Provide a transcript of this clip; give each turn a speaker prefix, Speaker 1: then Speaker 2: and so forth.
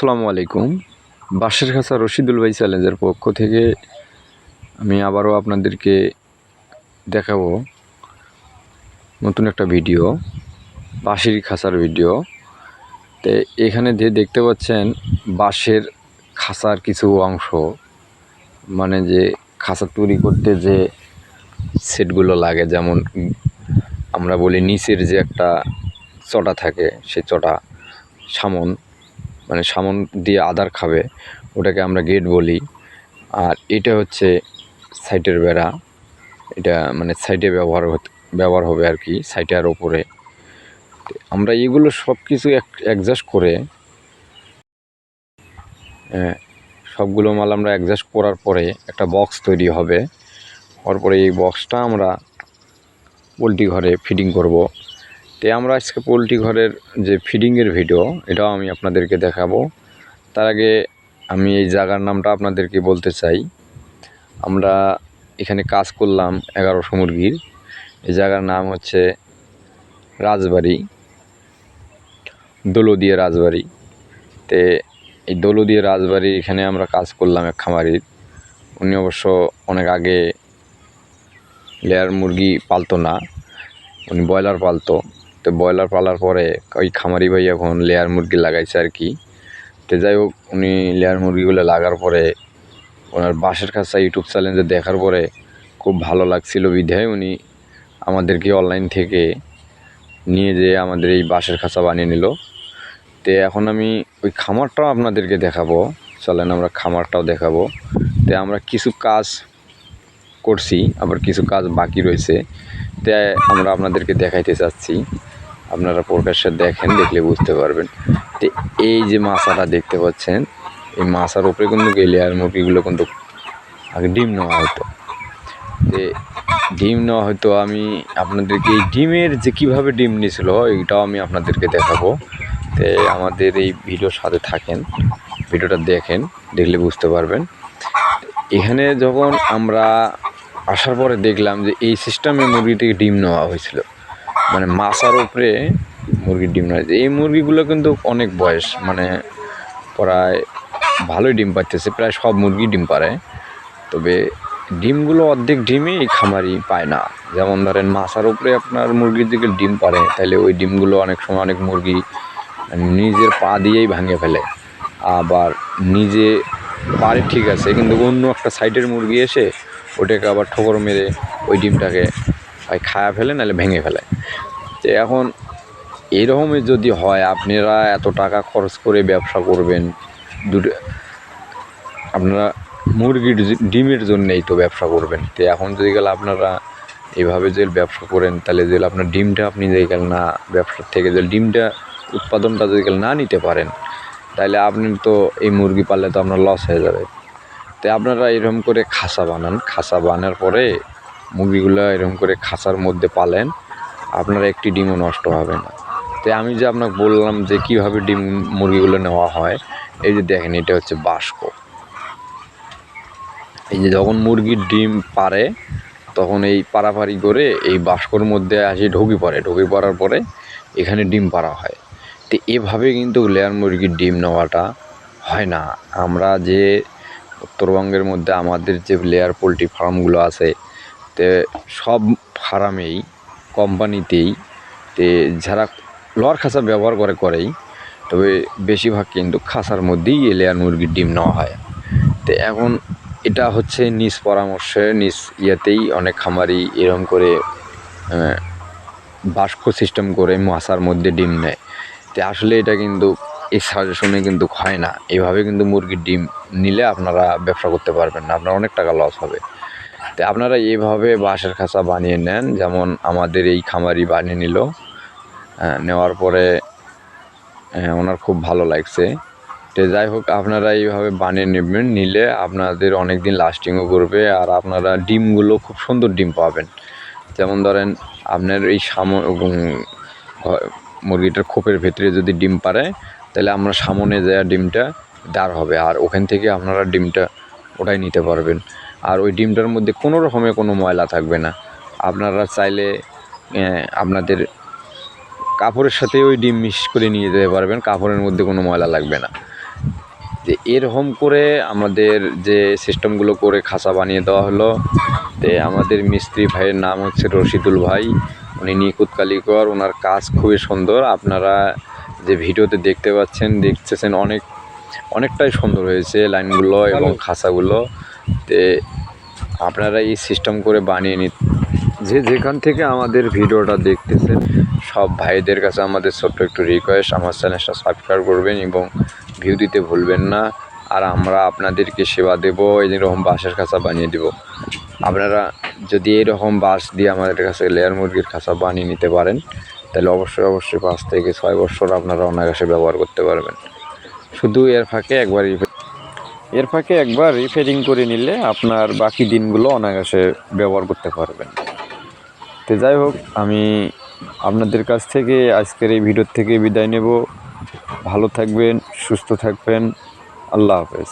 Speaker 1: আসসালামু আলাইকুম। বাঁশের খাঁচা রশিদুল ভাই চ্যালেঞ্জের পক্ষ থেকে আমি আবারও আপনাদেরকে দেখাবো নতুন একটা ভিডিও বাঁশের খাঁচার ভিডিও। তো এখানে যে দেখতে পাচ্ছেন বাঁশের খাঁচার কিছু অংশ। মানে যে খাঁচা তৈরি করতে যে সেটগুলো লাগে, যেমন আমরা বলি নিচের যে একটা চটা থাকে, সেই চটা সামন মানে সামন দিয়ে আদার খাবে ওটাকে আমরা গেট বলি। আর এটা হচ্ছে সাইটের বেড়া। এটা মানে সাইডে ব্যবহার ব্যবহার হবে আর কি সাইটের ওপরে। আমরা এগুলো সব কিছু অ্যাডজাস্ট করে আহ, সবগুলো মাল আমরা অ্যাডজাস্ট করার পরে একটা বক্স তৈরি হবে। হওয়ার পরে এই বক্সটা আমরা পোলট্রি ঘরে ফিডিং করব। তো আমরা আজকে পোলট্রি ঘরের যে ফিডিংয়ের ভিডিও এটাও আমি আপনাদেরকে দেখাবো। তার আগে আমি এই জায়গার নামটা আপনাদেরকে বলতে চাই। আমরা এখানে কাজ করলাম এগারোশো মুরগির। এই জায়গার নাম হচ্ছে রাজবাড়ি, দোলদিয়া রাজবাড়ি। তে এই দোলদিয়া রাজবাড়ি এখানে আমরা কাজ করলাম এক খামারির। উনি অবশ্য অনেক আগে লেয়ার মুরগি পালতো না, উনি ব্রয়লার পালতো। তো ব্রয়লার পালার পরে ওই খামারি ভাই এখন লেয়ার মুরগি লাগাইছে আর কি। তো যাই হোক, উনি লেয়ার মুরগিগুলো লাগার পরে ওনার বাঁশের খাঁচা ইউটিউব চ্যানেলে দেখার পরে খুব ভালো লাগছিল বিধায় উনি আমাদেরকে অনলাইন থেকে নিয়ে যেয়ে আমাদের এই বাঁশের খাঁচা বানিয়ে নিল। তো এখন আমি ওই খামারটাও আপনাদেরকে দেখাবো। চলেন আমরা খামারটাও দেখাবো। তো আমরা কিছু কাজ করছি, আবার কিছু কাজ বাকি রয়েছে। তাই আমরা আপনাদেরকে দেখাইতে চাচ্ছি। আপনারা প্রকাশ্যে দেখেন, দেখলে বুঝতে পারবেন। তো এই যে মাছাটা দেখতে পাচ্ছেন, এই মাছার উপরে কিন্তু গেলে আর মুরগিগুলো কিন্তু আগে ডিম নেওয়া হতো। যে ডিম নেওয়া হয়তো আমি আপনাদেরকে এই ডিমের যে কীভাবে ডিম নিয়েছিল এইটাও আমি আপনাদেরকে দেখাবো। তো আমাদের এই ভিডিওর সাথে থাকেন, ভিডিওটা দেখেন, দেখলে বুঝতে পারবেন। এখানে যখন আমরা আসার পরে দেখলাম যে এই সিস্টেমে মুরগি থেকে ডিম নেওয়া হয়েছিল। মানে মাছার উপরে মুরগির ডিম হয়েছে এই মুরগিগুলো কিন্তু অনেক বয়স মানে প্রায় ভালোই ডিম পাচ্ছে প্রায় সব মুরগি ডিম পারে তবে ডিমগুলো অর্ধেক ডিমই এই খামারি পায় না। যেমন ধরেন মাছার উপরে আপনার মুরগির দিকে ডিম পারে তাহলে ওই ডিমগুলো অনেক সময় অনেক মুরগি নিজের পা দিয়েই ভাঙে ফেলে। আবার নিজে পারে ঠিক আছে, কিন্তু অন্য একটা সাইডের মুরগি এসে ওটাকে আবার ঠোকর মেরে ওই ডিমটাকে হয় খায়া ফেলে, নাহলে ভেঙে ফেলে। তো এখন এরকমই যদি হয়, আপনারা এত টাকা খরচ করে ব্যবসা করবেন, দুটো আপনারা মুরগির যে- ডিমের জন্যেই তো ব্যবসা করবেন। তো এখন যদি গেলে আপনারা এইভাবে যে ব্যবসা করেন, তাহলে যদি আপনার ডিমটা আপনি যদি গেলে না, ব্যবসার থেকে যে ডিমটা উৎপাদনটা যদি গেলে না নিতে পারেন, তাহলে আপনি তো এই মুরগি পাললে তো আপনার লস হয়ে যাবে। তো আপনারা এরকম করে খাসা বানান। খাসা বানার পরে মুরগিগুলো এরকম করে খাঁচার মধ্যে পালেন, আপনার একটি ডিমও নষ্ট হবে না। তো আমি যে আপনাকে বললাম যে কীভাবে ডিম মুরগিগুলো নেওয়া হয়, এই যে দেখেন, এটা হচ্ছে বাস্ক এই যে যখন মুরগির ডিম পারে, তখন এই পাড়াপাড়ি করে এই বাস্কর মধ্যে আসি ঢুকি পড়ে। ঢুকি পড়ার পরে এখানে ডিম পাড়া হয়। তো এভাবে কিন্তু লেয়ার মুরগির ডিম নেওয়াটা হয় না। আমরা যে উত্তরবঙ্গের মধ্যে আমাদের যে লেয়ার পোলট্রি ফার্মগুলো আছে তে সব ফার্মেই কোম্পানিতেই তে যারা লোহার খাঁচা ব্যবহার করে করেই, তবে বেশিরভাগ কিন্তু খাঁচার মধ্যেই এই লেয়ার মুরগির ডিম নেওয়া হয়। তো এখন এটা হচ্ছে নিজ পরামর্শে, নিজ ইয়েতেই অনেক খামারি এরম করে বাস্ক সিস্টেম করে মাছার মধ্যে ডিম নেয়। তো আসলে এটা কিন্তু এই সাজেশনে কিন্তু হয় না। এভাবে কিন্তু মুরগির ডিম নিলে আপনারা ব্যবসা করতে পারবেন না, আপনার অনেক টাকা লস হবে। আপনারা এইভাবে বাঁশের খাঁচা বানিয়ে নেন, যেমন আমাদের এই খামারি বানিয়ে নিল। নেওয়ার পরে ওনার খুব ভালো লাগছে। তো যাই হোক, আপনারা এইভাবে বানিয়ে নেবেন, নিলে আপনাদের অনেক দিন লাস্টিংও করবে আর আপনারা ডিমগুলো খুব সুন্দর ডিম পাবেন। যেমন ধরেন, আপনার এই সাম মুরগিটার খোপের ভেতরে যদি ডিম পারে, তাহলে আমরা সামনে যাওয়া ডিমটা দাঁড় হবে, আর ওখান থেকে আপনারা ডিমটা ওটাই নিতে পারবেন। আর ওই ডিমটার মধ্যে কোনো রকমের কোনো ময়লা থাকবে না। আপনারা চাইলে আপনাদের কাপড়ের সাথে ওই ডিম মিক্স করে নিয়ে যেতে পারবেন কাপড়ের মধ্যে কোনো ময়লা লাগবে না। যে এরকম করে আমাদের যে সিস্টেমগুলো করে খাঁচা বানিয়ে দেওয়া হলো তে আমাদের মিস্ত্রি ভাইয়ের নাম হচ্ছে রশিদুল ভাই। উনি নিখুঁত কালিকর ওনার কাজ খুবই সুন্দর। আপনারা যে ভিডিওতে দেখতে পাচ্ছেন দেখতেছেন অনেক অনেকটাই সুন্দর হয়েছে লাইনগুলো এবং খাঁচাগুলো। তে আপনারা এই সিস্টেম করে বানিয়ে নিন যে যেখান থেকে আমাদের ভিডিওটা দেখতেছেন, সব ভাইদের কাছে আমাদের ছোট্ট একটু রিকোয়েস্ট আমার চ্যানেলটা সাবস্ক্রাইব করবেন এবং ভিউ দিতে ভুলবেন না। আর আমরা আপনাদেরকে সেবা দেবো এইরকম বাঁশের খাঁচা বানিয়ে দেব। আপনারা যদি এরকম বাঁশ দিয়ে আমাদের কাছে লেয়ার মুরগির খাঁচা বানিয়ে নিতে পারেন, তাহলে অবশ্যই অবশ্যই পাঁচ থেকে ছয় বছর আপনারা অনায়াসে ব্যবহার করতে পারবেন। শুধু এর ফাঁকে একবার এর ফাঁকে একবার রিপেয়ারিং করে নিলে আপনার বাকি দিনগুলো অনায়াসে ব্যবহার করতে পারবেন। তো যাই হোক, আমি আপনাদের কাছ থেকে আজকের এই ভিডিওর থেকে বিদায় নেব। ভালো থাকবেন, সুস্থ থাকবেন। আল্লাহ হাফেজ।